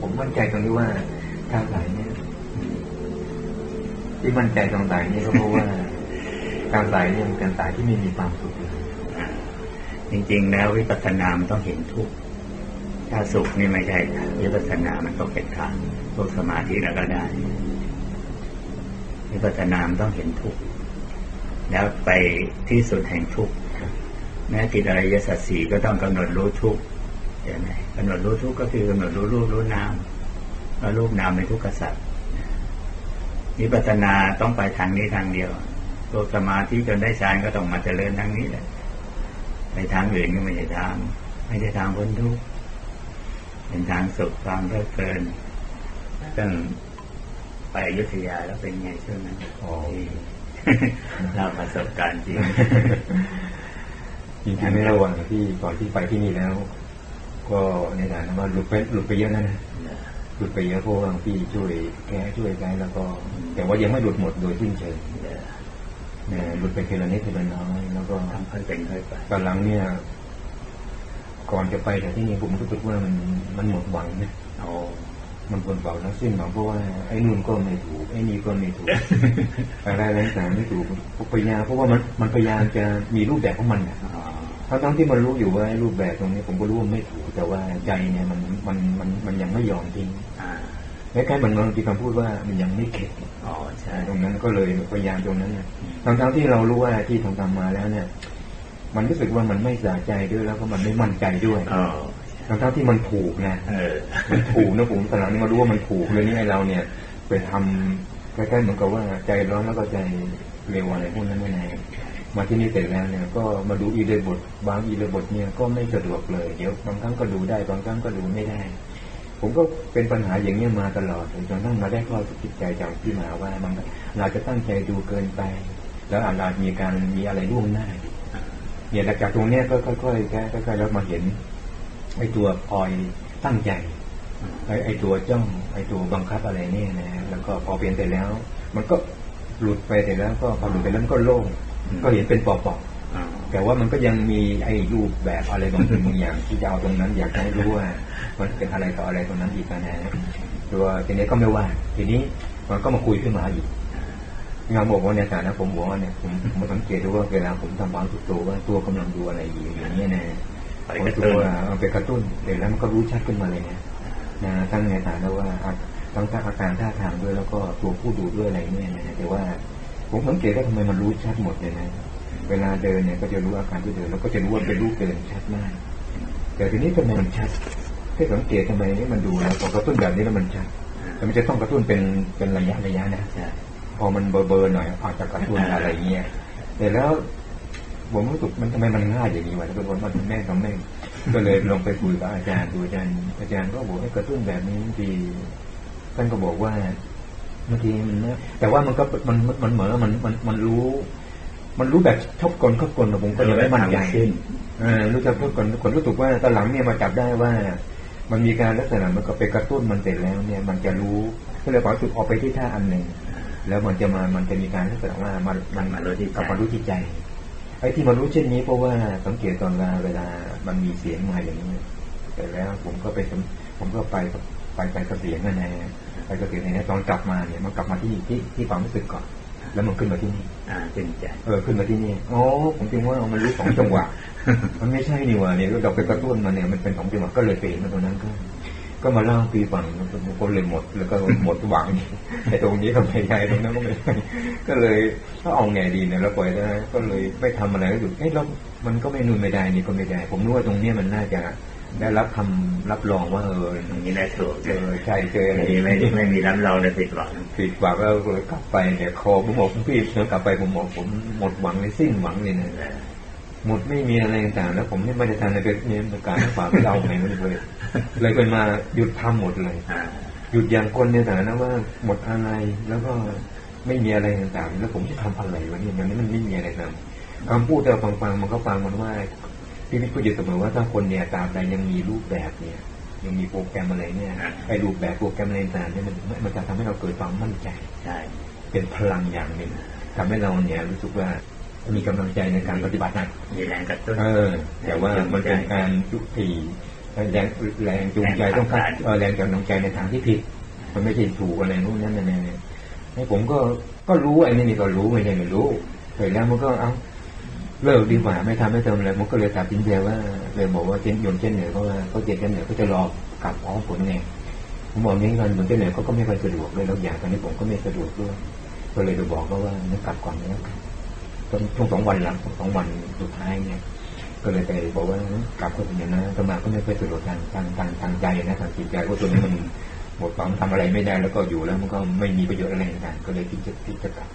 ผมมั่นใจตรงที่ว่าการสายเนี่ยที่มั่นใจตรงสายนี่ก็เพราะว่าการสายเนี่ยมันเป็นสายที่ไม่มีความสุขเลยจริง ๆ แล้ววิปัสสนามันต้องเห็นทุกข์ถ้าสุขนี่ไม่ใช่วิปัสสนามันต้องเป็นทางพวกสมาธิแล้วก็ได้วิปัสสนามต้องเห็นทุกข์แล้วไปที่สุดแห่งทุกข์แม้จิตอริยสัจสี่ก็ต้องกำหนดรู้ทุกข์ ใช่ไหมกำหนดรู้ทุกข์ก็คือกำหนดรู้รูปรู้นามว่ารูปนามเป็นทุกข์กษัตริย์วิปัสสนาต้องไปทางนี้ทางเดียวพวกสมาธิจนได้ฌานก็ต้องมาเจริญทางนี้แหละไปทางอื่นก็ไม่ใช่ทางไม่ใช่ทางพ้นทุกข์เป็นทางสุขความเพลิดเพลินตั้งไปอยุธยาแล้วเป็นไงช่วงนั้นอ๋อที่เราประสบการณ์จริงจริงๆในระหว่างที่ก่อนที่ไปที่นี่แล้ว ก็ในฐานะว่าหลุดไปหลุดไปเยอะนะนะหลุดไปเยอะเพราะว่าพี่ช่วยแก้ช่วยไกด์แล้วก็ แต่ว่ายังไม่หลุดหมดโดยสิ้นเชิงเนี่ยหลุดไปทีละนิดทีละน้อยแล้วก็ทำค่อยเป็นค่อยไปตอนหลังเนี่ย ก่อนจะไปแต่ที่นี่ผมรู้สึกว่ามันมันหมดหวังนะโอ้มันหมดหวังแล้วสิ้นหวังเพราะว่าไอ้นู่นก็ไม่ถูกไอ้นี่ก็ไม่ถูกอะไรอะไรต่างๆไม่ถูกพยายามเพราะว่ามันมันพยายามจะมีรูปแบบของมันนะอ๋อ ทั้งทั้งที่มันรู้อยู่ว่าไอ้รูปแบบตรงนี้ผมก็รู้ว่าไม่ถูกแต่ว่าใจเนี่ยมันมันมันมันยังไม่ยอมทิ้งอ่าคล้ายๆมันบางทีคำพูดว่ามันยังไม่เข็ดอ๋อใช่ตรงนั้นก็เลยพยายามตรงนั้นนะทั้งทั้งที่เรารู้ว่าที่ทำทำมาแล้วเนี่ย มันรู้สึกว่ามันไม่สะใจด้วยแล้วก็มันไม่มั่นใจด้วยอ๋อทั้งทั้งที่มันถูกนะเออมันถูกนะผมตอนหลังนี่มารู้ว่ามันถูกเลยนี่ไอเราเนี่ย ไปทำใกล้ๆเหมือนกับว่าใจร้อนแล้วก็ใจเร็วอะไรพวกนั้นไม่แน่ มาที่นี่เสร็จแล้วเนี่ยก็มาดูอีเลบทบางอีเลบทเนี่ยก็ไม่สะดวกเลย เดี๋ยวบางครั้งก็ดูได้บางครั้งก็ดูไม่ได้ ผมก็เป็นปัญหาอย่างนี้ยมาตลอดจนกระทั่งมาได้ข้อจิตใจจากพี่หมาว่ามันเราจะตั้งใจดูเกินไป แล้วอาจจะมีการมีอะไรล่วงหน้าเนี่ยหลังจากตรงเนี้ยก็ค่อยๆแก้ค่อยๆแล้วมาเห็นไอ้ตัวคอยตั้งใจไอ้ไอ้ตัวจ้องไอ้ตัวบังคับอะไรเนี่ยนะแล้วก็พอเปลี่ยนเสร็จแล้ว มันก็หลุดไปเสร็จแล้วก็พอหลุดไปแล้วมันก็โล่ง ก็เห็นเป็นปอกอ๋อๆแต่ว่ามันก็ยังมีไอ้รูปแบบอะไรบางสิ่งบางอย่าง ที่จะเอาตรงนั้นอยากให้รู้ว่า มันเป็นอะไรต่ออะไรตรงนั้นอีกนะฮะตัวทีนี้ก็ไม่ว่า ทีนี้มันก็มาคุยขึ้นมาอีกงานบอกว่าในฐานะผมบอกว่าเนี่ยผมผมสังเกตดูว่าเวลาผมทำบางสุดตัวว่าตัวกำลังดูอะไรอยู่อย่างนี้ยนะไปผมกระตัตุ้วนเอาไปกระตุ้นเดี๋ยวแล้วมันก็รู้ชัดขึ้นมาเลยนะนะทั้งในฐานะว่าอะทั้งอาการท่าทางด้วยแล้วก็ตัวผู้ดูด้วยอะไรเนี่ยนะแต่ว่า ผมสังเกตว่าทำไมมันรู้ชัดหมดเลยนะ เวลาเดินเนี่ยก็จะรู้อาการที่เดินแล้วก็จะรู้ว่าเป็นรูปเดินชัดมาก แต่ทีนี้ทำไมมันชัดที่สังเกตทำไมนี่มันดูแล้วพอกระตุ้นแบบนี้แล้วมันชัดแต่มันจะต้องกระตุ้นเป็นเป็นระยะระยะนะพอมันเบอร์เบอร์หน่อยอาจจะกระตุ้นอะไรเงี้ยแต่แล้วผมรู้สึกมันทำไมมันง่ายอย่างนี้วะทุกคนมันแม่กับแม่ก็เลยลองไปคุยกับอาจารย์ดูอาจารย์อาจารย์ก็บอกให้กระตุ้นแบบนี้ดีท่านก็บอกว่า บางทีมันนะแต่ว่ามันก็มันมันเหมือนว่ามันมันมันรู้ มันรู้แบบชอบกลชอบกลนะผมก็ยังไม่มั่นใจขึ้นเออรู้จักชอบกลชอบกลรู้สึกว่าตอนหลังเนี่ยมาจับได้ว่า มันมีการลักษณะมันก็ไปกระตุ้นมันเสร็จแล้ว เนี่ย มันจะรู้ก็เลยความรู้สึกออกไปที่ท่าอันหนึ่งแล้วมันจะมามันจะมีการลักษณะว่ามันมันมารู้ที่ใจกลับมารู้ที่ใจไอ้ที่มารู้เช่นนี้เพราะว่าสังเกตตอนเวลาเวลามันมีเสียงมาอย่างนี้แต่แล้วผมก็ไปสำผมก็ไปกับ ไปไปกับเสียงนั่นแหละไปกับเสียงนี่ตอนกลับมาเนี่ยมันกลับมาที่ที่ที่ความรู้สึกก่อน แล้วมันขึ้นมาที่นี่ อ่าขึ้นใจเออขึ้นมาที่นี่อ๋อผมคิดว่ามันรู้สองจังหวะมันไม่ใช่นี่หว่าเนี่ยเราไปกระตุ้นมันเนี่ยมันเป็นสองจังหวะก็เลยเปลี่ยนมาตรงนั้นก็ก็มาเล่าปีฝังก็เลยหมด แล้วก็หมดหวังไอ้ตรงนี้ก็ไม่ใช่ตรงนั้นก็ไม่ใช่ก็เลยถ้าเอาไงดีเนี่ยเราปล่อยได้ก็เลยไม่ทำอะไรก็อยู่เอ๊ะแล้วมันก็ไม่นู่นไม่ได้นี่ก็ไม่ได้ ผมนึกว่าตรงเนี้ยมันน่าจะ ได้รับคำรับรองว่าเอออย่างนี้ได้ถูกเจอใช่เจออะไรไม่ไม่ไม่มีรับรองเลยผิดหวังผิดหวังแล้วเลยกลับไปเนี่ยคอผมบอกพี่เดี๋ยวกลับไปผมบอกผมหมดหวังเลยสิ้นหวังเลยนะหมดไม่มีอะไรต่างๆแล้วผมไม่มาจะทำในเป็นเนี่ยการฝากเราไงมันเลยเลยเป็นมาหยุดทำหมดเลยอ่าหยุดอย่างคนในฐานะว่าหมดอะไรแล้วก็ไม่มีอะไรต่างๆ แล้วผมจะทำอะไรวะเนี่ยอย่างนี้มันไม่มีอะไรทำคำพูดแต่ฟังๆมันก็ฟังมันว่า พี่พิทพูดอยู่เสมอว่าถ้าคนเนี่ยตามใดยังมีรูปแบบเนี่ย ยังมีโปรแกรมอะไรเนี่ยไอ้รูปแบบโปรแกรมอะไรต่างๆเนี่ยมันมันจะทำให้เราเกิดความมั่นใจใช่เป็นพลังอย่างหนึ่งทำให้เราเนี่ยรู้สึกว่ามีกำลังใจในการปฏิบัติหนักมีแรงกระตุ้นเออ แต่ว่ามันเป็นการยุติแรงแรงจูงใจต้องการเอ่อแรงจูงใจในทางที่ผิด มันไม่ใช่ถูกอะไรนู้นนั่นนี่นี่ให้ผมก็ก็รู้ไอ้นี่นี่ก็รู้ไม่ใช่ไม่รู้เสร็จแล้วมันก็เอา เลิกดีกว่าไม่ทำไม่เติมอะไรมันก็เลยตัดสินใจว่าเลยบอกว่าเจนยนต์เจนเหนือเขาว่าเขาเจนเจนเหนือเขาจะรอกลับพร้อผลไงผมบอกนี้กันยนต์เจนเหนือเขาก็ไม่ค่อยสะดวกเลยแล้วอย่างตอนนี้ผมก็ไม่สะดวกด้วยก็เลยไปบอกเขาว่างั้นกลับก่อนนะตอนช่วงสองวันหลังสองวันสุดท้ายเนี่ย ก็เลยไปบอกว่ากลับก็เป็นอย่างนั้นสมาก็ไม่ค่อยสะดวกทางทางทางทางใจนะทางจิตใจเพราะตัวนี้มันหมดความทำอะไรไม่ได้แล้วก็อยู่แล้วมันก็ไม่มีประโยชน์อะไรต่างก็เลยคิดจะคิดจะกลับ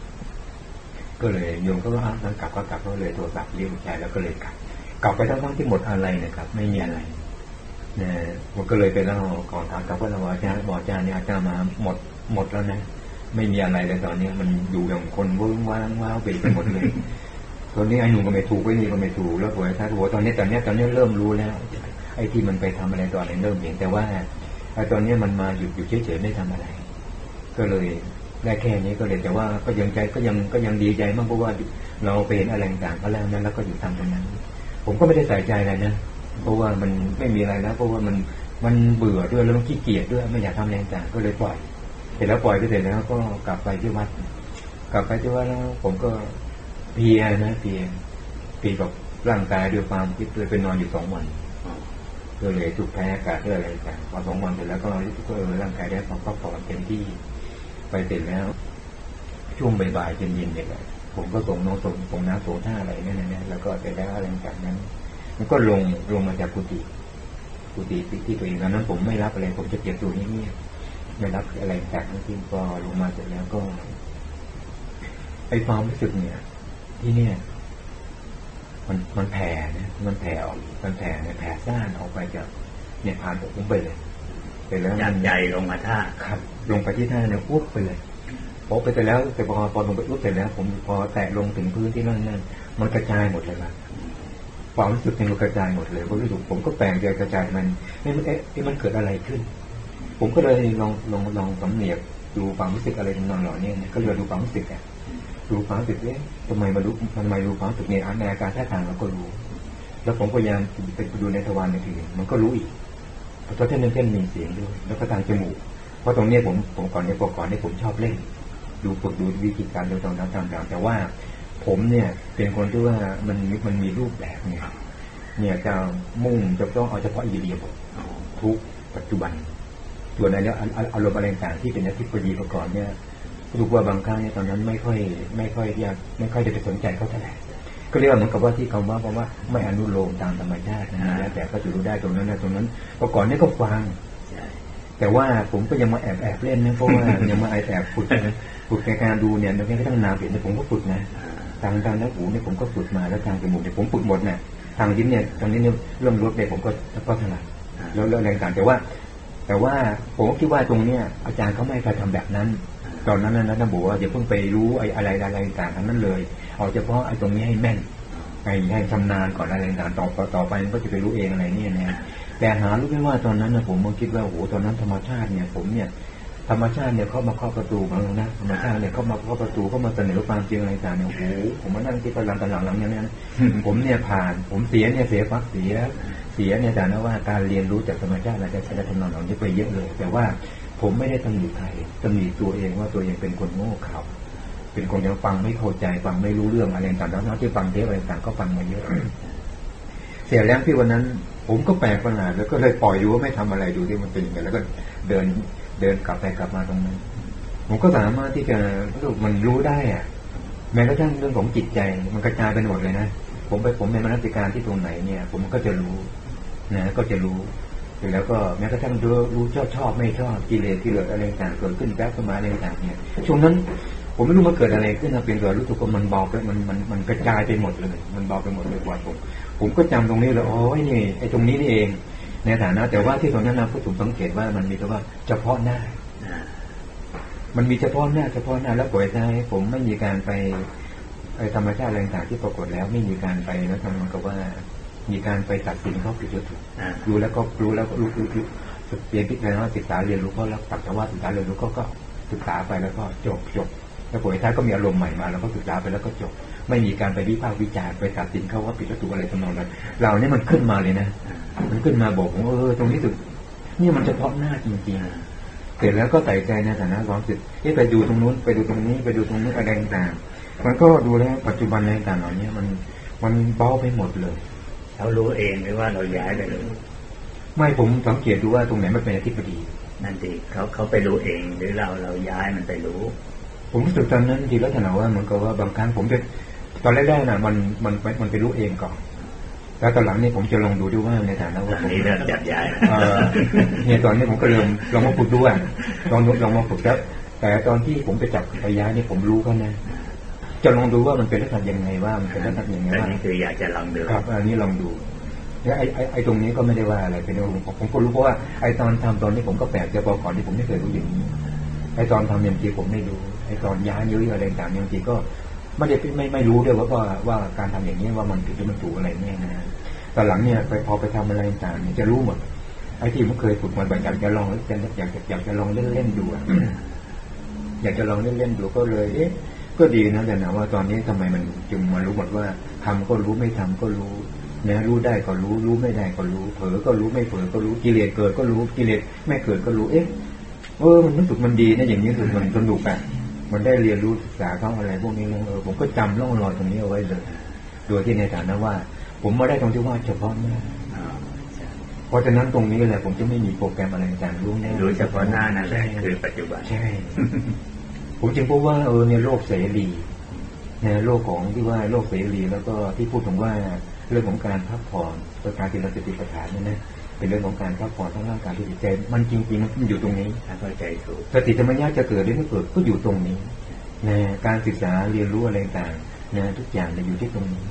ก็เลยโยมก็ว่าอ้าวงั้นกลับก็กลับก็เลยโทรศัพท์เรียกลูกชายแล้วก็เลยกลับกลับไปทั้งๆที่หมดอะไรนะครับ ไม่มีอะไรนะมันก็เลยไปเล่าก่อนถามกับว่าเราอาจารย์บอกอาจารย์เนี่ยอาจารย์มาหมดหมดแล้วนะไม่มีอะไรเลยตอนนี้มันอยู่อย่างคนว่างว้างว้าวไปไปหมดเลยตอนนี้ไอ้หนุ่มก็ไม่ถูกไอ้นี่ก็ไม่ถูกแล้วหัวท้าหัวตอนนี้ตอนนี้ตอนนี้เริ่มรู้แล้ว ไอ้ที่มันไปทำอะไรตอนนี้เริ่มเห็นแต่ว่าไอ้ตอนนี้มันมาหยุดอยู่เฉยๆไม่ทำอะไร ก็เลย ได้แค่นี้ก็เลยแต่ว่าก็ยังใจก็ยังก็ยังดีใจมากเพราะว่าเราไปเห็นอะไรต่างๆก็แล้วนั้นแล้วก็อยู่ทำตรงนั้น ผมก็ไม่ได้ใส่ใจอะไรนะเพราะว่ามันไม่มีอะไรแล้วเพราะว่ามันมันเบื่อด้วยแล้วมันขี้เกียจด้วยไม่อยากทำอะไรต่างก็เลยปล่อยเสร็จแล้วปล่อยไปเสร็จแล้วก็กลับไปที่วัด กลับไปที่วัดแล้วผมก็เพียนะเพียเพียกับร่างกายด้วยความคิดเลยไปนอนอยู่สองวันก็เลยถูกแพ้อากาศเรื่องอะไรต่างพอสองวันเสร็จแล้วก็ก็เออร่างกายได้ความพักผ่อนเต็มที่ ไปเสร็จแล้ว ช่วงบ่ายๆเย็นๆเนี่ยผมก็ส่งน้องส่งส่งน้ำโสท่าอะไรเนี่ยนะแล้วก็เสร็จแล้วอะไรต่างๆนั้น มันก็ลงลงมาจากกุฏิกุฏิที่ตัวเองตอนนั้นผมไม่รับอะไรผมจะเก็บตัวเนี่ยบไม่รับอะไรต่างๆทั้งสิ้นพอลงมาเสร็จแล้วก็ไอ้ความรู้สึกเนี่ย ที่เนี่ย มันมันแผ่นะมันแผ่ออกมันแผ่เนี่ยแผ่ซ่านออกไปจากเนี่ยผ่านผมไปเลย ไปแล้วยัมันใหญ่ลงมาท่าครับ ลงไปที่ท่าเนี่ยปุ๊บไปเลยพอไปเสร็จแล้วแต่พอพอลงไปปุ๊บเสร็จแล้ว ผมพอแตะลงถึงพื้นที่นั่นนั่นมันกระจายหมดเลยครับความรู้สึกเนี่ยมันกระจายหมดเลยผมรู้สึกผมก็แปลงใจกระจายมันเอ๊ะมันเอ๊ะเอ๊ะมันเกิดอะไรขึ้น ผมก็เลยลองลองลองสำเนียกดูความรู้สึกอะไรทำนองเหล่านี้เนี่ยก็เลยดูความรู้สึกอะรู้ความรู้สึกเอ๊ะทำไมมารู้ทำไมรู้ความรู้สึกเนี่ยในอาการท่าทางเราก็รู้ แล้วผมพยายามไปดูในทวารในทีมันก็รู้อีก เพราะเท่นนั้นเท่นมีเสียงด้วย แล้วก็ทางจมูก เพราะตรงนี้ผมผมก่อนเนี่ยปกก่อนเนี่ยผมชอบเล่น ดูฝึกดูวิธีการดูตรงนั้นต่างๆแต่ว่าผมเนี่ยเป็นคนที่ว่ามันมันมีรูปแบบเนี่ยเนี่ยจะมุ่งจะต้องเอาเฉพาะอิเดียบทุกปัจจุบัน ส่วนในแล้วอารมณ์อะไรต่างที่เป็นอธิปดีประกอบเนี่ยรู้ว่าบางครั้งเนี่ยตอนนั้นไม่ค่อย ไม่ค่อยอยากไม่ค่อยจะไปสนใจเขาเท่าไหร่ ก็เรียกว่าเหมือนกับว่าที่คำว่าเพราะว่าไม่อนุโลมตามธรรมชาตินะแล้วแต่ก็จะรู้ได้ตรงนั้นนะตรงนั้นเมื่อก่อนเนี่ยก็ฟังแต่ว่าผมก็ยังมาแอบแอบเล่นนะเพราะว่ายังมาแอบแอบฝึกนะฝึกในการดูเนี่ยในกระทั่งนาเปลี่ยนเนี่ยผมก็ฝึกนะทางทางน้ำหูเนี่ยผมก็ฝึกมาแล้วทางจมูกเนี่ยผมฝึกหมดนะทางยิ้มเนี่ยตอนนี้เนี่ยเริ่มลดเนี่ยผมก็ก็ถนัดแล้วแล้วแรงต่างแต่ว่า แต่ว่าผมคิดว่าตรงเนี้ยอาจารย์เขาไม่เคยทำแบบนั้น ตอนนั้นนะท่านบอกว่าอย่าเพิ่งไปรู้ไอ้อะไรอะไรต่างทั้งนั้นเลย เอาเฉพาะไอ้ตรงนี้ให้แม่นให้ให้ชำนาญก่อนอะไรต่างต่อต่อไปก็จะไปรู้เองอะไรเนี่ยนะแต่หารู้ไม่ว่าตอนนั้นนะผมมาคิดว่าโอ้โหตอนนั้นธรรมชาติเนี่ย ผมเนี่ยธรรมชาติเนี่ยเข้ามาเคาะประตูของเรานะธรรมชาติเนี่ยเข้ามาเคาะประตูเข้ามาเสนอความจริงอะไรต่างเนี่ยโอ้โหผมมานั่งคิดตลังตอนหลังหลังเนี่ยนะผมเนี่ยผ่าน ผมเสียเนี่ยเสียฟักเสีย เสียเนี่ยแต่นะว่าการเรียนรู้จากธรรมชาติเราจะใช้ทำนองเหล่านี้ไปเยอะเลย แต่ว่า ผมไม่ได้ตำหนิใครตำหนิตัวเองว่าตัวเองเป็นคนโง่เขลาเป็นคนยังฟังไม่เข้าใจฟังไม่รู้เรื่องอะไรต่างๆแล้วที่ฟังเทปอะไรต่างก็ฟังมาเยอะเสียแล้วที่วันนั้น ผมก็แปลกประหลาดแล้วก็เลยปล่อยดูว่าไม่ทำอะไรดูที่มันเป็นยังไงแล้วก็เดินเดินกลับไปกลับมาตรงนั้น ผมก็สามารถที่จะมันรู้ได้อะแม้กระทั่งเรื่องของจิตใจ มันกระจายไปหมดเลยนะผมไปผมในมนสิการที่ตรงไหนเนี่ย ผมก็จะรู้นะก็จะรู้ เสร็จแล้วก็แม้กระทั่งรู้รู้ชอบชอบไม่ชอบกิเลสกิเลสอะไรต่างเกิดขึ้นแป๊บขึ้นมาอะไรต่างเนี่ยช่วงนั้นผมไม่รู้มันเกิดอะไรขึ้นนะเป็นตัวรู้สึกว่ามันเบาไปมันมันมันกระจายไปหมดเลย มันเบาไปหมดเลยกว่าผม ผมก็จำตรงนี้เลยอ๋อนี่ไอ้ตรงนี้นี่เอง ในฐานะ แต่ว่าที่ตรงนั้นนะผู้ถูกสังเกตว่ามันมีคำว่าเฉพาะหน้า มันมีเฉพาะหน้าเฉพาะหน้าแล้วปล่อยใจผมไม่มีการไปไอ้ธรรมชาติอะไรต่างที่ปรากฏแล้วไม่มีการไปนะทำมันก็ว่า มีการไปตัดสินเขาผิดหรือถูกรู้แล้วก็รู้แล้วก็รู้รู้รู้เรียนพิจารณาศึกษาเรียนรู้ก็แล้วตัดแต่ว่าศึกษาเรียนรู้ก็ก็ศึกษาไปแล้วก็จบจบแล้วผลท้ายก็มีอารมณ์ใหม่มาแล้วก็ศึกษาไปแล้วก็จบ ไม่มีการไปวิพากษ์วิจารณ์ไปตัดสินเขาว่าผิดหรือถูกอะไรทำนองนั้นเราเนี่ยมันขึ้นมาเลยนะมันขึ้นมาบอกผมว่าเออตรงนี้สึกนี่มันเฉพาะหน้าจริงๆเสร็จแล้วก็ใส่ใจในฐานะความสึกเอ๊ะไปดูตรงนู้นไปดูตรงนี้ไปดูตรงนี้อะไรต่างๆมันก็ดูแล้วปัจจุบันอะไรต่างเหล่านี้มันมันเบาไปหมดเลย เขารู้เองหรือว่าเราย้ายไปเลยไม่ผมสังเกตดูว่าตรงไหนมันเป็นอธิบดีนั่นสิเขาเขาไปรู้เองหรือเราเราย้ายมันไปรู้ ผมรู้สึกตอนนั้นทีลักษณะว่าเหมันก็ว่าบางครั้งผมจะตอนแรกๆน่ะมันมันมันไปรู้เองก่อนแล้วตอนหลังนี่ผมจะลองดูด้วยว่าในฐานะตว่าอนผมนี้เริ่มจับย้ายแล้วเอ่อเนี่ยตอนนี้ผมก็เริ่มลองมาฝึกดูอะลองลองมาฝึกแล้วแต่ตอนที่ผมไปจับไปย้ายนี่ผมรู้กันนะ จะลองดูว่ามันเป็นลักษณะยังไงว่ามันเป็นลักษณะยังไงแต่ว่านี่คืออยากจะลองดูครับ อันนี้ลองดูแล้วไอ้ไอ้ไอ้ตรงนี้ก็ไม่ได้ว่าอะไรเป็นเรื่องผมผมก็รู้เพราะว่าไอ้ตอนทำตอนนี้ผมก็แปลกใจพอก่อนที่ผมไม่เคยรู้อย่างนี้ไอ้ตอนทำยังทีผมไม่รู้ไอ้ตอนย้ายเยอะๆอะไรต่างๆยังทีก็ไม่ได้ไม่ไม่รู้ด้วยว่าว่าว่าการทำอย่างนี้ว่ามันผิดหรือมันถูกอะไรเนี่ยนะตอนหลังเนี่ยไปพอไปทำอะไรต่างๆเนี่ยจะรู้หมดไอ้ที่ผมเคยฝึกมันอยากจะลองอยากจะอยากจะอยากจะลองเล่นเล่นๆดูอะอยากจะลองเล่นเล่นๆดูก็เลย เอ๊ะ ก็ดีนะแต่นะว่าตอนนี้ทำไมมันจึงมารู้หมดว่าทำก็รู้ไม่ทำก็รู้นะรู้ได้ก็รู้ รู้ไม่ได้ก็รู้ เผลอก็รู้ไม่เผลอก็รู้กิเลสเกิดก็รู้กิเลสไม่เกิดก็รู้เอ๊ะเออมันรู้สึกมันดีนะอย่างนี้รู้สึกมันสนุกอะมันได้เรียนรู้ศึกษาเขาอะไร พวกนี้แล้วเออผมก็จำร่องรอยตรงนี้เอาไว้เลย โดยที่ในฐานะว่า ผมมาได้ตรงที่ว่าเฉพาะหน้าอ๋อใช่เพราะฉะนั้นตรงนี้แหละผมจะไม่มีโปรแกรมอะไรต่างๆรู้แน่รู้เฉพาะหน้านั่นแหละคือปัจจุบันใช่ ผมจึงพบว่าเออในโลกเสรีในโลกของที่ว่าโลกเสรีแล้วก็ที่พูดถึงว่าเรื่องของการพักผ่อนประการที่เราสติปัฏฐานนี่นะเป็นเรื่องของการพักผ่อนทั้งร่างกายและจิตใจ มันจริงๆมันอยู่ตรงนี้เข้าใจถูกสติธรรมญาจะเกิดหรือไม่เกิดก็อยู่ตรงนี้นะการศึกษาเรียนรู้อะไรต่างนะทุกอย่างจะอยู่ที่ตรงนี้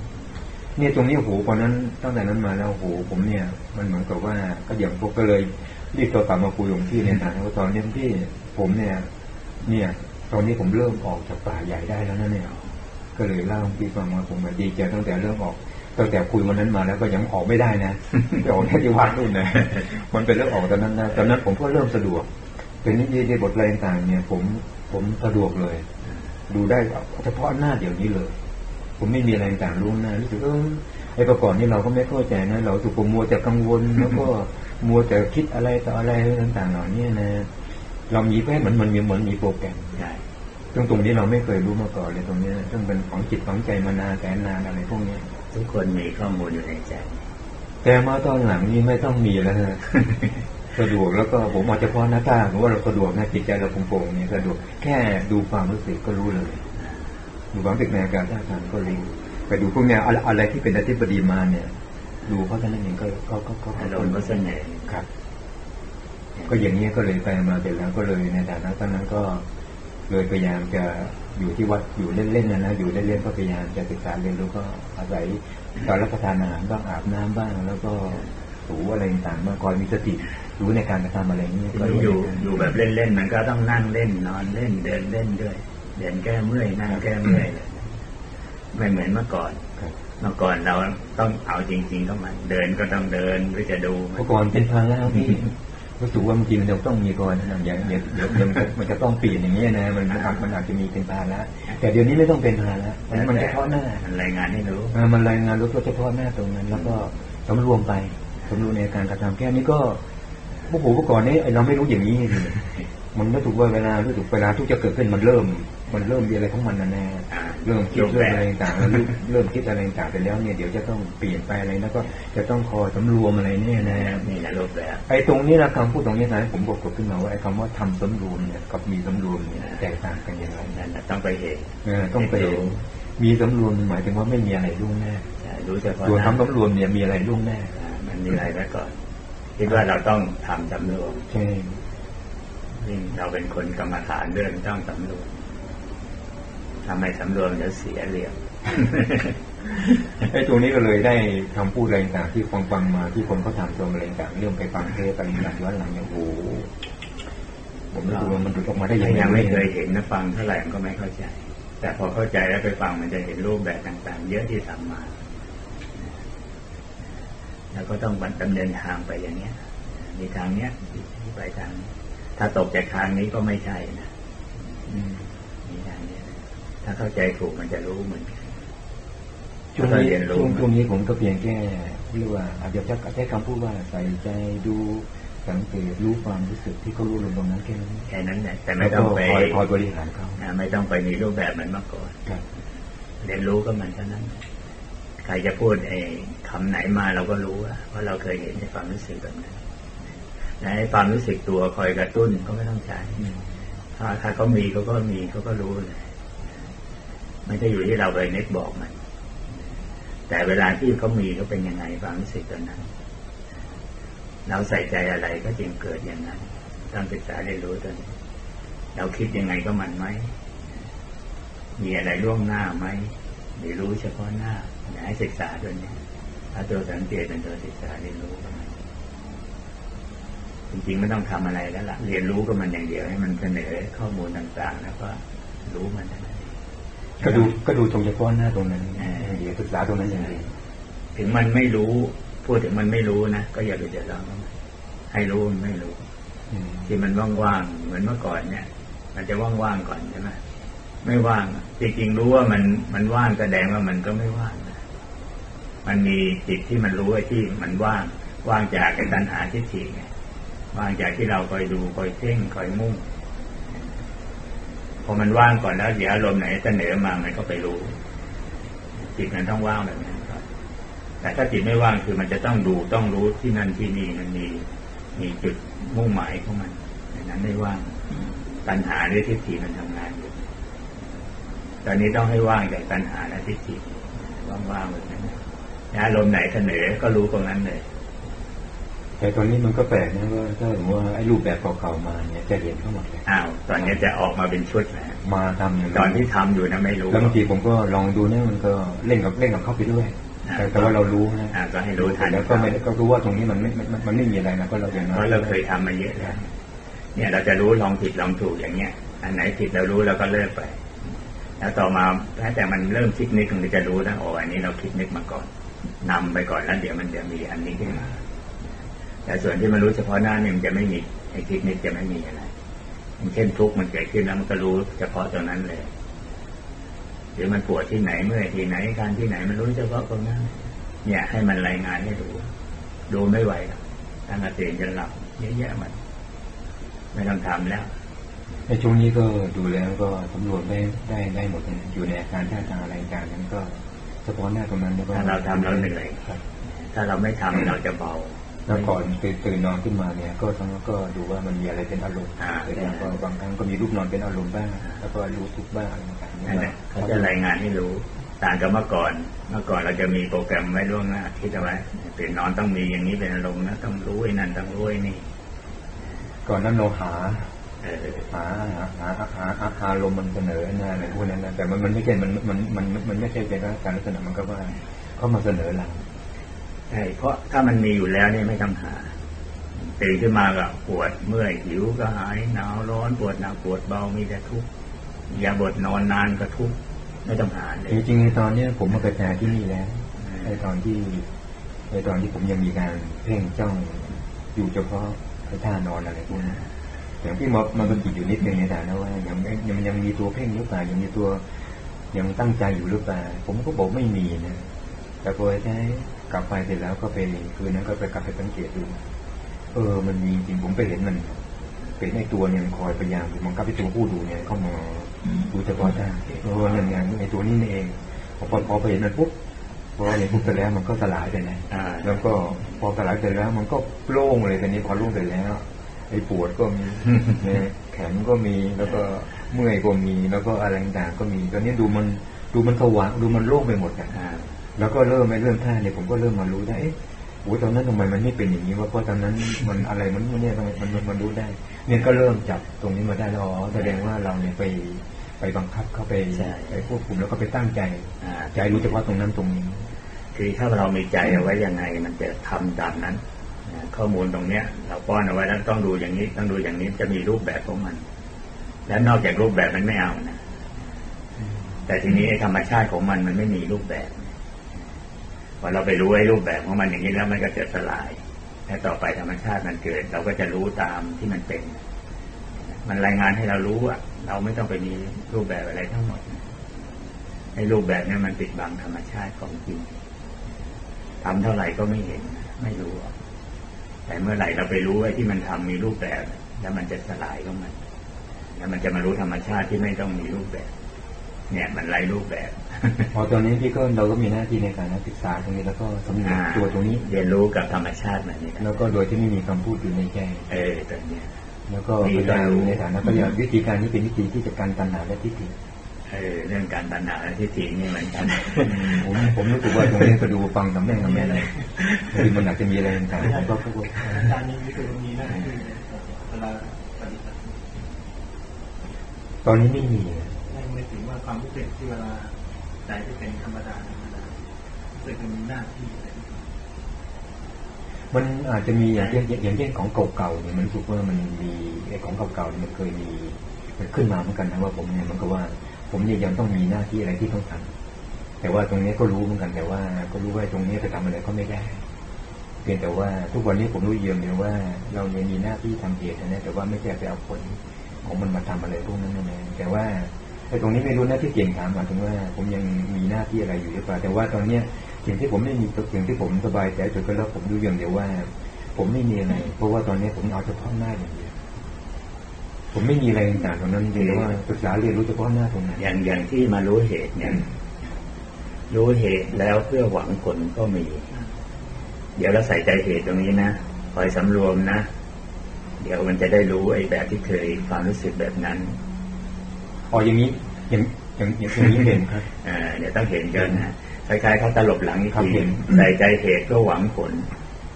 เนี่ยตรงนี้โอ้โหตอนนั้นตั้งแต่นั้นมาแล้วโอ้โหผมเนี่ย มันเหมือนกับว่าก็อย่างพวกก็เลยรีบตัวกลับมาคุยกับพี่ในฐานะว่าตอนนี้พี่ผมเนี่ย เนี่ย ตอนนี้ผมเริ่มออกจากป่าใหญ่ได้แล้วนะเนี่ยก็เลยเล่าพี่ฟังว่าผมดีใจตั้งแต่เริ่มออกตั้งแต่คุยวันนั้นมาแล้วก็ยังออกไม่ได้นะออกแค่ที่วัดนู่นนะมันเป็นเรื่องออกตอนนั้นนะตอนนั้นผมก็เริ่มสะดวกเป็นนิยในบทอะไรต่างเนี่ย ผมผมสะดวกเลย ดูได้เฉพาะหน้าเดี๋ยวนี้เลย ผมไม่มีอะไรต่างรู้น้ารู้สึกเออไอ้ประกอบนี่เราก็ไม่เข้าใจนะเราถูกมัวแต่กังวลแล้วก็มัวแต่คิดอะไรต่ออะไรต่างๆเหล่านี้นะเรามีแค่เหมือนมันมีเหมือนมีโปรแกรมใช่ ซึ่งตรงนี้เราไม่เคยรู้มาก่อนเลยตรงนี้ซึ่งเป็นของจิตของใจมานานแสนนานอะไรพวกนี้ทุกคนมีข้อมูลอยู่ในใจ แต่มาตอนหลังนี่ไม่ต้องมีแล้วนะสะดวกแล้วก็ผมอาจจะเพราะหน้าตาผมว่าเราสะดวกนะจิตใจเราโปร่งๆเนี่ยสะดวกแค่ดูความรู้สึกก็รู้เลย ดูความรู้สึกในอาการท่าทางก็รู้ไปดูพวกเนี้ยอะไรอะไรที่เป็นอธิบดีมาเนี่ย ดูเขาท่านนั้นเองก็ก็ก็ก็อารมณ์ก็เสน่ห์ครับ ก็อย่างนี้ยก็เลยไปมาเสร็จแล้วก็เลยในฐานะตอนนั้นก็ เลยพยายามจะอยู่ที่วัดอยู่เล่นๆนะนะอยู่เล่นๆก็พยายามจะศึกษาเรียนรู้ก็อาศัยตอนรับประทานอาหารบ้างอาบน้ำบ้าง แล้วก็ถูอะไรต่างๆมาคอยมีสติรู้ในการกระทำอะไรอย่างเงี้ยก็อยู่อยู่แบบเล่นๆมันก็ต้องนั่งเล่นนอนเล่นเดินเล่นด้วยเดินแก้เมื่อยนั่งแก้เมื่อยเลยไม่เหมือนเมื่อก่อนครับเมื่อก่อนเราต้องเอาจริงๆเข้ามาเดินก็ต้องเดินเพื่อจะดูมันเมื่อก่อนเป็นภาระพี่ รู้สึกว่าบางทีมันจะต้องมีก่อนนะอย่างเดี๋ยวเดี๋ยวเดี๋ยวมันจะมันจะต้องเปลี่ยนอย่างเงี้ยนะมันมันอาจมันอาจจะมีเป็นภาระแต่เดี๋ยวนี้ไม่ต้องเป็นภาระมันมันเฉพาะหน้ามันรายงานให้รู้อ่ามันรายงานรู้เฉพาะหน้าตรงนั้น แล้วก็สำรวมไปสำรวมในการกระทำแค่นี้ก็โอ้โหเมื่อก่อนนี้ไอ้เราไม่รู้อย่างนี้สิมันไม่ถูกว่าเวลารู้สึกเวลาทุกจะเกิดขึ้นมันเริ่ม มันเริ่มมีอะไรของมันนะแน่อ่าเริ่มคิดรูปเรื่แบองบอะไรต่างๆแล้วเริ่มเริ่มคิดอะไรต่างๆไปแล้วเนี่ยเดี๋ยวจะต้องเปลี่ยนไปอะไรแล้วก็จะต้องคอยสำรวมอะไรเนี่ยนะนี่นะรูปแบบไอ้ตรงนี้นะคำพูดตรงนี้นะผมบอกกดขึ้นมาว่าไอ้คำว่าทำสำรวมเนี่ยกับมีสำรวมเนี่ยแตกต่างกันอย่างไรนั่นน่ะต้องไปเห็นเออต้องไปเห็นมีสำรวมหมายถึงว่าไม่มีอะไรล่วงหน้าใช่รู้เฉพาะส่วนหน้าทำสำรวมเนี่ยมีอะไรล่วงหน้าอ่ามันมีอะไรไว้ก่อนคิดว่าเราต้องทำสำรวมใช่นี่เราเป็นคนกรรมฐานเรื่องต้องสำรวม ทำไมสำรวมเดี๋ยวเสียเหลี่ยมไอ้ตรงนี้ก็เลยได้คำพูดอะไรต่างๆที่ฟังฟังๆมาที่คนเขาถามตรงอะไรต่างๆเรื่องไปฟังเทศอะไรต่างๆย้อนหลังเนี่ยโอ้โหผมรู้สึกว่ามันหลุดออกมาได้ยังไงยังไม่เคยเห็นนะฟังเท่าไหร่มันก็ไม่เข้าใจ แต่พอเข้าใจแล้วไปฟังมันจะเห็นรูปแบบต่าง ๆ เยอะที่ทำมาแล้วก็ต้องดำเนินทางไปอย่างเนี้ย มีทางเนี้ยที่ไปทางนี้ถ้าตกจากทางนี้ก็ไม่ใช่นะอืมมีทางเนี้ยนะถ้า เข้าใจถูกมันจะรู้เหมือนกันช่วงนี้เรียนรู้ช่วงช่วงนี้ผมก็เพียงแค่เรียกว่าอาจจะใช้คำพูดว่าใส่ใจดูสังเกตรู้ความรู้สึกที่เขารู้ลงตรงนั้นแค่นั้นแค่นั้นแหละแต่แล้ไม่วก็ต้องไปคอยคอยบริหารเขาอ่าไม่ต้องไปมีรูปแบบเหมือนเมื่อก่อนครับเรียนรู้ก็มันเท่านั้นใครจะพูดไอ้คำไหนมาเราก็รู้อะเพราะเราเคยเห็นในความรู้สึกแบบนั้นและไอ้ความรู้สึกตัวคอยกระตุ้นก็ไม่ต้องใช้อืมถ้าถ้าเขามีเขาก็มีเขาก็รู้เลย ไม่ได้อยู่ที่เราไปนึกบอกมัน แต่เวลาที่เขามีเขาเป็นยังไงความรู้สึกตอนนั้น เราใส่ใจอะไรก็จึงเกิดอย่างนั้นต้องศึกษาเรียนรู้ตัวนี้เราคิดยังไงก็มันไหม มีอะไรล่วงหน้าไหมหรือรู้เฉพาะหน้าอยากให้ศึกษาตัวนี้ถ้าตัวสังเกตเป็นตัวศึกษาเรียนรู้กันจริงๆไม่ต้องทำอะไรแล้วล่ะ เรียนรู้กับมันอย่างเดียวให้มันเสนอข้อมูลต่างๆ แล้วก็รู้มันนั้น ก็ดูก็ดูตรงเฉพาะหน้าตรงนั้นอ่าอย่างเดียวศึกษาตรงนั้นอย่างเดียวถึงมันไม่รู้ พูดถึงมันไม่รู้นะก็อย่าไปเดือดร้อนกับมันให้รู้มันไม่รู้อืมที่มันว่างๆเหมือนเมื่อก่อนเนี่ย มันจะว่างๆก่อนใช่ไหมไม่ว่างอะจริงๆรู้ว่ามันมันว่างแสดงว่ามันก็ไม่ว่างนะมันมีจิตที่มันรู้ไอ้ที่มันว่าง ว่างจากไอ้ตัณหาทิฏฐิไงว่างจากที่เราคอยดูคอยเพ่งคอยมุ่ง พอมันว่างก่อนแล้วเดี๋ยวอารมณ์ไหนเสนอมามันก็ไปรู้ จิตมันต้องว่างแบบนั้นก่อนแต่ถ้าจิตไม่ว่างคือมันจะต้องดูต้องรู้ที่นั่นที่นี่มันมีมีจุดมุ่งหมายของมันในนั้นไม่ว่างตัณหาหรือทิฏฐิมันทำงานอยู่ตอนนี้ต้องให้ว่างจากตัณหาและทิฏฐิว่างๆแบบนั้นนะอารมณ์ไหนเสนอก็รู้ตรงนั้นเลย แต่ตอนนี้มันก็แปลกนะว่าถ้าสมมติว่าไอ้รูปแบบเก่าๆมาเนี่ยจะเห็นทั้งหมดเลยอ้าวตอนนี้จะออกมาเป็นชุดแล้วมาทำอย่างตอนที่ทำอยู่นะไม่รู้แล้วบางทีผมก็ลองดูเนี่ยมันก็เล่นกับเล่นกับเข้าไปด้วยอ่าแต่แต่ว่าเรารู้นะอ่าก็ให้รู้ทันแล้วก็ไม่ก็รู้ว่าตรงนี้มันไม่มันมันไม่มีอะไรนะก็เราอย่างน้เพอยราะเราเคยทำมาเยอะแล้วเนี่ยเราจะรู้ลองผิดลองถูกอย่างเงี้ย อันไหนผิดเรารู้เราก็เลิกไป แล้วต่อมาถ้าแต่มันเริ่มคิดนึกถึงจะรู้นะโอ้อันนี้เราคิดนึกมาก่อนนำไปก่อนแล้วเดี๋ยวมันจะมีอันนี้ขึ้นมา แต่ส่วนที่มันรู้เฉพาะหน้าเนี่ยมันจะไม่มีไอ้คิดนึกจะไม่มีอะไรอย่างเช่นทุกข์มันเกิดขึ้นแล้วมันก็รู้เฉพาะตรงนั้นเลย หรือมันปวดที่ไหนเมื่อยที่ไหนการที่ไหนมันรู้เฉพาะตรงนั้นเนี่ยให้มันรายงานให้ดูดูไม่ไหวหรอกตั้งแต่ตื่นจนหลับเยอะแยะมัน ไม่ต้องทำแล้วในช่วงนี้ก็ดูแล้วก็สำรวจได้ได้ได้หมดนะอยู่ในอาการท่าทางอะไรต่างๆนั้นก็เฉพาะหน้าตรงนั้นแล้วก็ถ้าเราทำเราเหนื่อยครับถ้าเราไม่ทำเราจะเบา แล้วก่อนตื่นตื่นนอนขึ้นมาเนี่ย ก็ทั้งก็ดูว่ามันมีอะไรเป็นอารมณ์อ่าแต่อย่างก็บางครั้งก็มีรูปนอนเป็นอารมณ์บ้างแล้วก็รู้ทุกข์บ้างอะไรต่างๆนั่นแหละเขาจะรายงานให้รู้ต่างกับเมื่อก่อน เมื่อก่อนเราจะมีโปรแกรมไว้ล่วงหน้าคิดเอาไว้ตื่นนอนต้องมีอย่างนี้เป็นอารมณ์นะต้องรู้ไอ้นั่นต้องรู้ไอ้นี่ ก่อนนั้นเราหาเออหาหาหาหาหาอารมณ์มันเสนอหน้าอะไรพวกนั้นนะแต่มันมันไม่ใช่มันมันมันมันไม่ใช่เป็นการลักษณะมันก็ว่าเขามาเสนอเรา ใช่เพราะถ้ามันมีอยู่แล้วเนี่ยไม่ต้องหาตื่นขึ้นมาก็ปวดเมื่อยหิวก็หายหนาวร้อนปวดหนักปวดเบามีแต่ทุกข์อย่าบดนอนนานก็ทุกข์ไม่ต้องหาเลยจริงๆในตอนเนี้ยผมมากระจายที่นี่แล้วในตอนที่ในตอนที่ผมยังมีการเพ่งจ้องอยู่เฉพาะไอ้ท่านอนอะไรพวกนั้นอย่างที่มอบมันก็ติดอยู่นิดนึงในฐานะว่ายังไม่ยังยังมีตัวเพ่งหรือเปล่ายังมีตัวยังตั้งใจอยู่หรือเปล่าผมก็บอกไม่มีนะแต่พอใช้ กลับไปเสร็จแล้วก็ไปคืนนั้นก็ไปกลับไปสังเกตดู เออ มันมีจริงผมไปเห็นมันเป็นไอ้ตัวเนี่ยมันคอยพยายามมันก็ไปตัวผู้ดูเนี่ยเข้ามาดูเฉพาะท่าเออนั่นไงไอ้ตัวนี้นี่เองพอพอพอไปเห็นมันปุ๊บพอเห็นปุ๊บไปแล้วมันก็สลายไปนะอ่าแล้วก็พอสลายเสร็จแล้ว มันก็โล่งเลยตอนนี้พอโล่งเสร็จแล้วไอ้ปวดก็มีเนี่ยแข็งก็มีแล้วก็เมื่อยก็มีแล้วก็อะไรต่างๆก็มี ตอนนี้ดูมันดูมันสว่างดูมันโล่งไปหมดอะอ่า แล้วก็เริ่มไม่เริ่มท่าเนี่ยผมก็เริ่มมารู้ได้เอ๊ะโอ้ยตอนนั้นทำไมมันไม่เป็นอย่างนี้วะเพราะตอนนั้นมันอะไรมันเนี่ยทำไมมันมันมันรู้ได้ เนี่ยก็เริ่มจับตรงนี้มาได้แล้วอ๋อแสดงว่าเราเนี่ยไปไปบังคับเข้าไปใช่ไปควบคุมแล้วก็ไปตั้งใจอ่าใจรู้เฉพาะตรงนั้นตรงนี้คือถ้าเรามีใจเอาไว้ยังไง มันจะทำตามนั้นนะข้อมูลตรงเนี้ย เราป้อนเอาไว้แล้วต้องดูอย่างนี้ต้องดูอย่างนี้จะมีรูปแบบของมัน แล้วนอกจากรูปแบบมันไม่เอานะแต่ทีนี้ไอ้ธรรมชาติของมันมันไม่มีรูปแบบพ อเราไปรู้ไอ้รูปแบบของมันอย่างนี้แล้วมันก็จะสลาย และต่อไปธรรมชาติมันเกิด เราก็จะรู้ตามที่มันเป็น มันรายงานให้เรารู้อะ เราไม่ต้องไปมีรูปแบบอะไรทั้งหมดไอ้รูปแบบนี้มันปิดบังธรรมชาติของจริงทำเท่าไหร่ก็ไม่เห็น ไม่รู้ แต่เมื่อไหร่เราไปรู้ไอ้ที่มันทำมีรูปแบบ แล้วมันจะสลายก็มัน แล้วมันจะมารู้ธรรมชาติที่ไม่ต้องมีรูปแบบ เนี่ย มันไร้รูปแบบ พอตอนนี้พี่ก็เราก็มีหน้าที่ในการศึกษาตรงนี้แล้วก็สำเนียกตัวตรงนี้เรียนรู้กับธรรมชาติแบบนี้นะแล้วก็โดยที่ไม่มีคำพูดอยู่ในใจเออตัวเนี้ยแล้วก็พยายามในฐานะปฏิบัติวิธีการนี้เป็นวิธีที่จะการตัณหาและทิฏฐิเออเรื่องการตัณหาและทิฏฐินี่เหมือนกันผมผมรู้สึกว่าตรงนี้ก็ดูฟังทำแม่งทำแม่เลยบางทีมันอาจจะมีอะไรต่างๆผมก็พูดอาจารย์นี้คือมีหน้าที่เวลาปฏิบัติตอนนี้ไม่มีไม่ไม่ถึงว่าความรู้สึกที่เวลา ใจที่เป็นธรรมดาธรรมดารู้สึกมันมีหน้าที่อะไรมันอาจจะมีอย่างเช่นอย่างเช่นของเก่าๆเนี่ยมันรู้สึกว่ามันมีไอ้ของเก่าๆเนี่ยมันเคยมีมันขึ้นมาเหมือนกันนะว่าผมเนี่ยมันก็ว่า ผมเนี่ยยังต้องมีหน้าที่อะไรที่ต้องทำแต่ว่าตรงนี้ก็รู้เหมือนกันแต่ว่า ก็รู้ว่าตรงนี้ไปทำอะไรก็ไม่ได้ เพียงแต่ว่าทุกวันนี้ผมรู้เยี่ยมเลยว่า เราเนี่ยมีหน้าที่ทำเหตุนะแต่ว่าไม่ใช่ไปเอาผลของมันมาทำอะไรพวกนั้นนั่นเองแต่ว่า ไอ้ตรงนี้ไม่รู้นะที่เก่งถามหมายถึงว่า ผมยังมีหน้าที่อะไรอยู่หรือเปล่าแต่ว่าตอนเนี้ยสิ่งที่ผมไม่มีสิ่งที่ผมสบายใจสุดก็แล้วผมรู้อย่างเดียวว่า ผมไม่มีอะไรเพราะว่าตอนนี้ผมเอาเฉพาะหน้าอย่างเดียวผมไม่มีอะไรต่างๆตรงนั้นเพียงแต่ว่าศึกษาเรียนรู้เฉพาะหน้าตรงนั้นอย่างอย่างที่มารู้เหตุเนี่ยรู้เหตุแล้วเพื่อหวังผลก็มี เดี๋ยวเราใส่ใจเหตุตรงนี้นะคอยสำรวมนะ เดี๋ยวมันจะได้รู้ไอ้แบบที่เคยความรู้สึกแบบนั้น อ๋ออย่างนี้อย่างอย่างอย่างนี้เด่นครับเอ่อเดี๋ยวต้องเห็นกันนะคล้ายๆเขาตลบหลังอีกครับทีเห็นใส่ใจเหตุก็หวังผล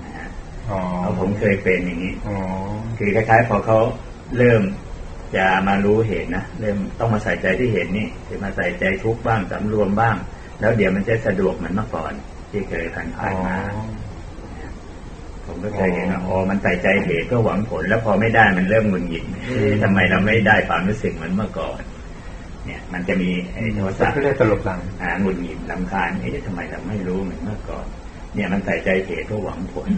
นะฮะอ๋อเพราะผมเคยเป็นอย่างนี้อ๋อคือคล้ายๆพอเขาเริ่มจะมารู้เหตุนะเริ่มต้องมาใส่ใจที่เหตุนี่คือมาใส่ใจทุกข์บ้างสำรวมบ้าง แล้วเดี๋ยวมันจะสะดวกเหมือนเมื่อก่อน ที่เคยผ่านผ่านๆมาผมก็เคยเห็นว่าอ๋อมันใส่ใจเหตุก็หวังผล แล้วพอไม่ได้มันเริ่มหงุดหงิดเอ๊ะทำไมเราไม่ได้ความรู้สึกเหมือนเมื่อก่อน เนี่ยมันจะมีไอ้โทอ๋อสะก็เรียกตลบหลังอ่าหงุดหงิดลำคาญเอ๊ะทำไมเราไม่รู้เหมือนเมื่อก่อน เนี่ยมันใส่ใจเหตุก็หวังผล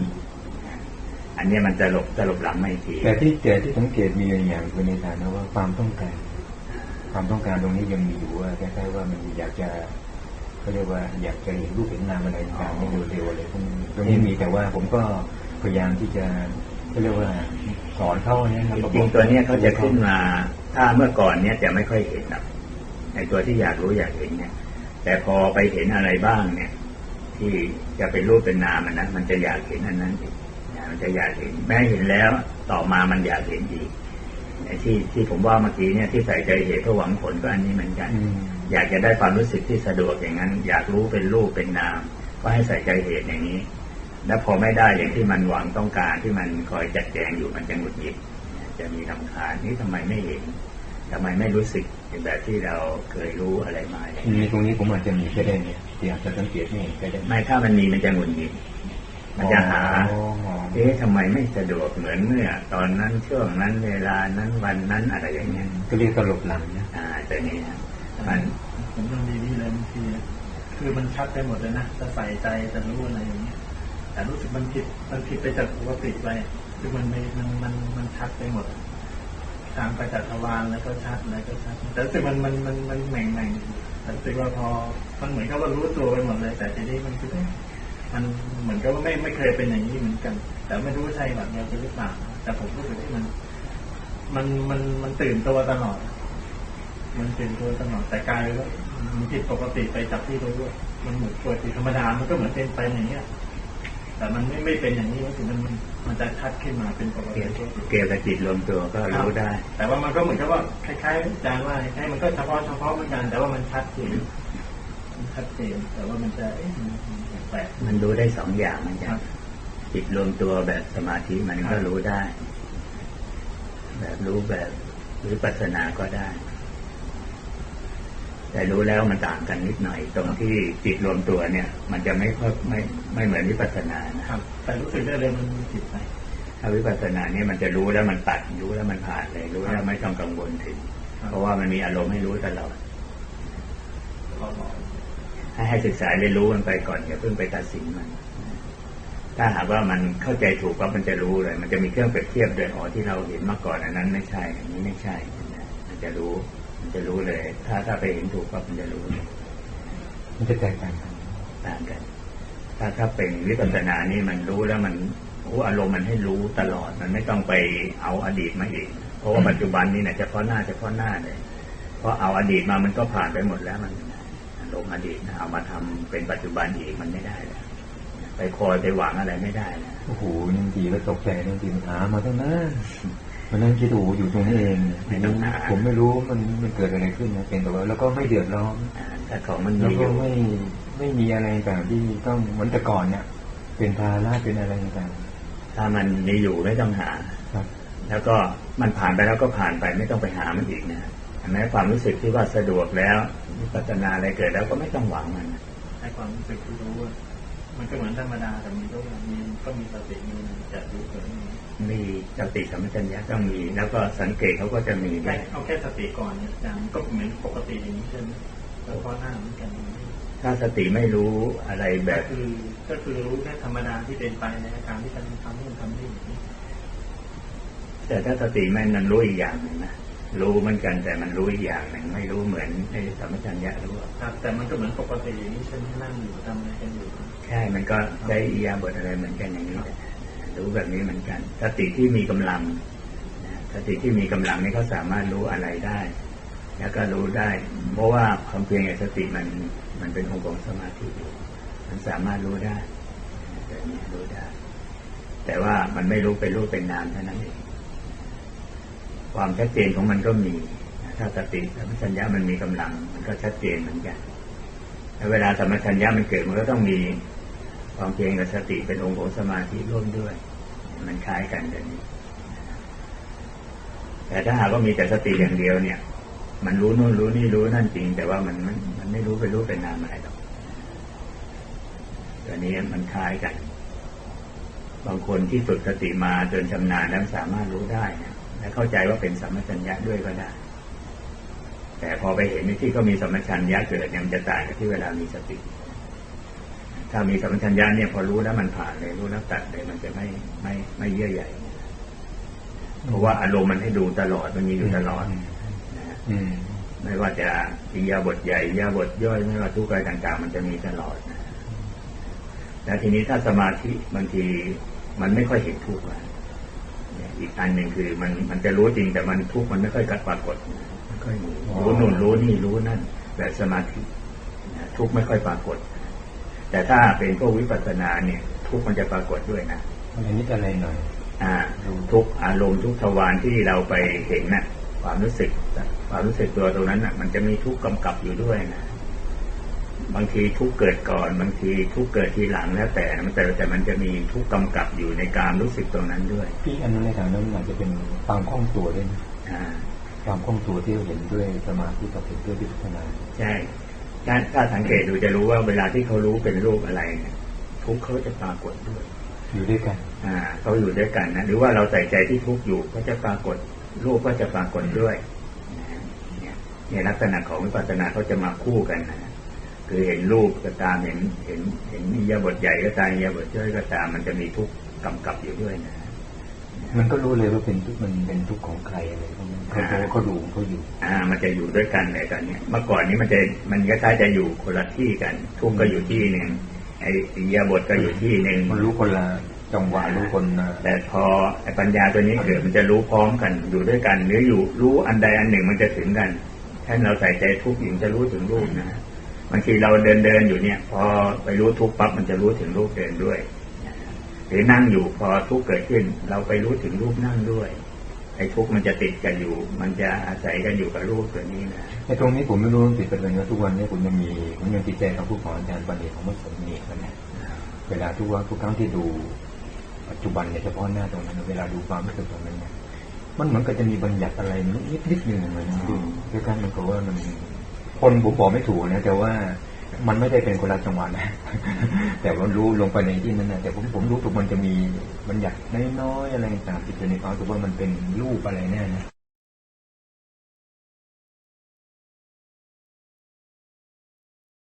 อันเนี้ยมันจะหลบจะหลบหลังไม่ทีแต่ที่แต่ที่สังเกตมีอยู่อย่างคือในฐานะว่าความต้องการ ความต้องการตรงนี้ยังมีอยู่ว่าคล้ายๆว่ามันอยากจะเขาเรียกว่าอยากจะเห็นรูปเห็นนามอะไรต่างๆให้เร็วๆอะไรพวกนี้ตรงนี้มีแต่ว่าผมก็พยายามที่จะเขาเรียกว่าสอนเขาเนี่ยนะจริงๆตัวเนี้ยเขาจะขึ้นมา ถ้าเมื่อก่อนเนี่ยจะไม่ค่อยเห็นหรอก ในตัวที่อยากรู้อยากเห็นเนี่ย แต่พอไปเห็นอะไรบ้างเนี่ย ที่จะเป็นรูปเป็นนามมันนะมันจะอยากเห็นอันนั้นอีกนะมันจะอยากเห็นแม้เห็นแล้วต่อมามันอยากเห็นอีกไอ้ที่ที่ผมว่าเมื่อกี้เนี่ยที่ใส่ใจเหตุเพื่อหวังผลก็อันนี้เหมือนกันอืมอยากจะได้ความรู้สึกที่สะดวกอย่างนั้น อยากรู้เป็นรูปเป็นนาม ก็ให้ใส่ใจเหตุอย่างนี้ แล้วพอไม่ได้อย่างที่มันหวังต้องการที่มันคอยจัดแจงอยู่มันจะหงุดหงิดจะมีลำคาญนี่ทำไมไม่เห็น ทำไมไม่รู้สึกแบบที่เราเคยรู้อะไรมาอย่างนี้มีตรงนี้ผมอาจจะมีก็ได้เนี่ยที่อาจจะสังเกตไม่เห็นก็ได้ไม่ถ้ามันมีมันจะหงุดหงิดมันจะหาอ๋อเอ๊ะทำไมไม่สะดวกเหมือนเมื่อ ตอนนั้นช่วงนั้นเวลานั้นวันนั้นอะไรอย่างเงี้ยก็เรียกตลบหลังนะอ่าตัวนี้นะมันผมยังดีนี่เลยบางทีคือมันชัดไปหมดเลยนะจะใส่ใจจะรู้อะไรอย่างเงี้ยแต่รู้สึกมันผิดมันผิดไปจากปกติไปคือมันไม่มันมันมันชัดไปหมด ทางประจักษ์ทวารแล้วก็ชัดอะไรก็ชัดแต่รู้สึกมันมันมันมันแหม่งแหม่งแต่รู้สึกว่าพอมันเหมือนกับว่ารู้ตัวไปหมดเลย แต่ทีนี้มันคือมันเหมือนกับว่าไม่ไม่เคยเป็นอย่างนี้เหมือนกัน แต่ไม่รู้ใช่แบบนี้หรือเปล่าแต่ผมรู้สึกว่ามัน มันมันมันตื่นตัวตลอด มันตื่นตัวตลอดแต่กายว่ามันผิดปกติไปจากที่รู้ด้วยมันเหมือนปกติธรรมดามันก็เหมือนเป็นไปอย่างเงี้ยแต่มันไม่ไม่เป็นอย่างนี้ก็คือมัน มันจะชัดขึ้นมาเป็นปกเกี่ติยวเกี่ยวกับจิตรวมตัวก็รู้ได้ แต่ว่ามันก็เหมือนกับว่าคล้ายๆอาจารย์ว่าคล้ายๆมันก็เฉพาะเฉพาะเหมือนกันแต่ว่ามันชัดเจนมันชัดเจนแต่ว่ามันจะเอ๊ะมันมันแปลกมันรู้ได้สองอย่างเหมือนๆคกัรันบจิตรวมตัวแบบสมาธิมันก็รู้ได้ แบบรู้แบบวิปัสสนาก็ได้ แต่รู้แล้วมันต่างกันนิดหน่อย ตรงที่จิตรวมตัวเนี่ย มันจะไม่ค่อยไม่ไม่เหมือนวิปัสสนานะครับ แต่รู้สึกได้เลยมันมีผิดไปถ้าวิปัสสนาเนี่ยมันจะรู้แล้วมันตัดรู้แล้วมันผ่านเลย รู้แล้วไม่ต้องกังวลถึงครับเพราะว่ามันมีอารมณ์ให้รู้ตลอดเราบอกให้ให้ศึกษาเรียนรู้มันไปก่อนอย่าเพิ่งไปตัดสินมัน ถ้าหากว่ามันเข้าใจถูกก็มันจะรู้เลย มันจะมีเครื่องเปรียบเทียบด้วยอ๋อที่เราเห็นมาก่อนอันนั้นไม่ใช่อันนี้ไม่ใช่นะมันจะรู้มัน จะรู้เลย ถ้าถ้าไปเห็นถูกก็มันจะรู้เลยมันจะแตกต่างกันต่างกัน ถ้าถ้าเป็นวิปัสสนานี่มันรู้แล้วมันโอ้อารมณ์มันให้รู้ตลอด มันไม่ต้องไปเอาอดีตมาอีกเพราะว่าปัจจุบันนี้เนี่ยเฉพาะหน้าเฉพาะหน้าเลยเพราะเอาอดีตมามันก็ผ่านไปหมดแล้วมันอารมณ์อดีตนะเอามาทำเป็นปัจจุบันอีกมันไม่ได้แล้วไปคอยไปหวังอะไรไม่ได้แล้วโอ้โหบางทีแล้วตกใจบางทีมันหามาตั้งนาน มันนั่งคิดโอ้โหอยู่ตรงนี้เองทีนี้ผมไม่รู้มันมันเกิดอะไรขึ้นนะเป็นแต่ว่าแล้วก็ไม่เดือดร้อนอ่าถ้าของมันแล้วมีอก็ยู่ไม่ไม่มีอะไรต่างที่ต้องเหมือนแต่ก่อนเนี่ยเป็นภาระเป็นอะไรต่างถ้ามันมีอยู่ไม่ต้องหาครับ แล้วก็มันผ่านไปแล้วก็ผ่านไปไม่ต้องไปหามันอีกนะเห็นไหมความรู้สึกที่ว่าสะดวกแล้ววิปัสสนาอะไรเกิดแล้วก็ไม่ต้องหวังมันให้ความรู้สึกที่รู้ว่ามันก็เหมือนธรรมดาแต่มีก็มีก็มีสติมีจัดรู้เกิดนี้ มีสติสัมปชัญญะต้องมี แล้วก็สังเกตเขาก็จะมีด้แค่วยเอาแค่สติก่อนเนี่ยอย่างก็เหมือนปกติอย่างนี้ใช่ไหมแล้วก็หน้าเหมือนกันถ้าสติไม่รู้อะไรแบก็บคือก็คือรู้แค่ธรรมดาที่เป็นไปในอาการที่การทำนู่นทำนี่อย่างนี้แต่ถ้าสติไม่มันรู้อีกอย่างหนึ่งนะรู้เหมือนกันแต่มันรู้อีกอย่างหนึ่งไม่รู้เหมือนในสัมปชัญญะรู้อะครับแต่มันก็เหมือนปกติอย่างนี้ใช่ไหมนั่งอยู่ทำอะไรกันอยู่ใช่มันก็ใช้อียาบทอะไรเหมือนกันอย่างนี้แหละ รู้แบบนี้เหมือนกันสติที่มีกำลังสติที่มีกำลังนี่เขาสามารถรู้อะไรได้ แล้วก็รู้ได้ เพราะว่าความเพียรกับสติมันมันเป็นองค์ของสมาธิอยู่มันสามารถรู้ได้แบบนี้รู้ได้ แต่ว่ามันไม่รู้เป็นรูปเป็นนามเท่านั้นเองความชัดเจนของมันก็มีถ้าสติสัมปชัญญะมันมีกำลัง มันก็ชัดเจนเหมือนกันแล้วเวลาสัมปชัญญะมันเกิดมันก็ต้องมี ความเพียรกับสติเป็นองค์ของสมาธิร่วมด้วย มันคล้ายกันแบบนี้ แต่ถ้าหากว่ามีแต่สติอย่างเดียวเนี่ย มันรู้นู่นรู้นี่รู้นั่นจริง แต่ว่ามันมันมันไม่รู้เป็นรู้เป็นนามอะไรหรอกตัวนี้มันคล้ายกัน บางคนที่ฝึกสติมาจนชำนาญแล้วสามารถรู้ได้นะและเข้าใจว่าเป็นสัมมชัญญะด้วยก็ได้ แต่พอไปเห็นที่เขามีสัมมชัญญะเกิดเนี่ยมันจะต่างกับที่เวลามีสติ ถ้ามีสัมมชัญญะเนี่ยพอรู้แล้วมันผ่านเลยรู้แล้วตัดเลยมันจะไม่ไม่ไม่เยื่อใหญ่เพราะว่าอารมณ์มันให้ดูตลอดมันมีอยู่ตลอดนะฮะอืมไม่ว่าจะอิริยาบทใหญ่อิริยาบทย่อยไม่ว่าทุกข์อะไรต่าง ๆ มันจะมีตลอดนะแล้วทีนี้ถ้าสมาธิบางทีมันไม่ค่อยเห็นทุกข์อะเนี่ยอีกอันหนึ่งคือมันมันจะรู้จริงแต่มันทุกข์มันไม่ค่อยกัดปรากฏไม่ค่อยมีรู้นู่นรู้นี่รู้นั่นแบบสมาธินะทุกข์ไม่ค่อยปรากฏ แต่ถ้าเป็นพวกวิปัสสนาเนี่ย ทุกข์มันจะปรากฏด้วยนะอะไรนิดอะไรหน่อย อ่า ทุกอารมณ์ทุกทวารที่เราไปเห็นน่ะ ความรู้สึกความรู้สึกตัวตรงนั้นน่ะ มันจะมีทุกข์กำกับอยู่ด้วยนะบางทีทุกข์เกิดก่อน บางทีทุกข์เกิดทีหลังแล้วแต่มันแต่แต่มันจะมีทุกข์กำกับอยู่ในการรู้สึกตรงนั้นด้วยพี่อันนั้นในทางนั้นอาจจะเป็นความคล่องตัวด้วยนะอ่าความคล่องตัวที่เราเห็นด้วยสมาธิกับเห็นด้วยวิปัสสนาใช่ ถ้าถ้าสังเกตดูจะรู้ว่าเวลาที่เขารู้เป็นรูปอะไรเนี่ยทุกข์เขาจะปรากฏด้วยอยู่ด้วยกัน อ่าเขาอยู่ด้วยกันนะหรือว่าเราใส่ใจที่ทุกข์อยู่ก็จะปรากฏ รูปก็จะปรากฏด้วยนะเนี่ยเนี่ยลักษณะของวิปัสสนาเขาจะมาคู่กันนะคือเห็นรูปก็ตามเห็นเห็นเห็นอิริยาบทใหญ่ก็ตามอิริยาบทย่อยก็ตาม มันจะมีทุกข์กำกับอยู่ด้วยนะมันก็รู้เลยว่าเป็นทุกข์มันเป็นทุกข์ของใครอะไรพวกนั้น เขาเขาเขาดูเขาอยู่ อ่า มันจะอยู่ด้วยกันในตอนเนี้ยเมื่อก่อนนี้มันจะมันก็คล้ายจะอยู่คนละที่กัน ทุกข์ก็อยู่ที่หนึ่งไอ้อิริยาบทก็อยู่ที่หนึ่งมันรู้คนละจังหวะรู้คนละแต่พอไอ้ปัญญาตัวนี้เกิดมันจะรู้พร้อมกันอยู่ด้วยกัน หรืออยู่รู้อันใดอันหนึ่งมันจะถึงกันถ้าเราใส่ใจทุกข์อยู่จะรู้ถึงรูปนะบางทีเราเดินเดินอยู่เนี่ย พอไปรู้ทุกข์ปั๊บมันจะรู้ถึงรูปเดินด้วยนะหรือนั่งอยู่พอทุกข์เกิดขึ้น เราไปรู้ถึงรูปนั่งด้วยไอ้ทุกข์มันจะติดกันอยู่ มันจะอาศัยกันอยู่กับรูปตัวนี้นะในตรงนี้ผมไม่รู้ติดเป็นยังทุกวันนี้ผมยังมีผมยังติดใจคำพูดของอาจารย์ปัญญาของมุสลิมนี่นะเวลาทุกวันทุกครั้งที่ดูปัจจุบันเนี่ยเฉพาะหน้าตรงนั้น เวลาดูความรู้สึกตรงนั้นเนี่ยมันเหมือนกับจะมีบัญญัติอะไรนิดนิดๆหนึ่งเหมือนดูคล้ายๆมันก็ว่ามันคนผมบอกไม่ถูกนะแต่ว่า มันไม่ได้เป็นคนละจังหวะนะ แต่ว่ารู้ลงไปในที่นั้นนะแต่ผมผมรู้ทุกมันจะมีบัญญัติน้อยๆอะไรต่างๆที่อยู่ในความรู้สึกว่ามันเป็นรูปอะไรแน่นะ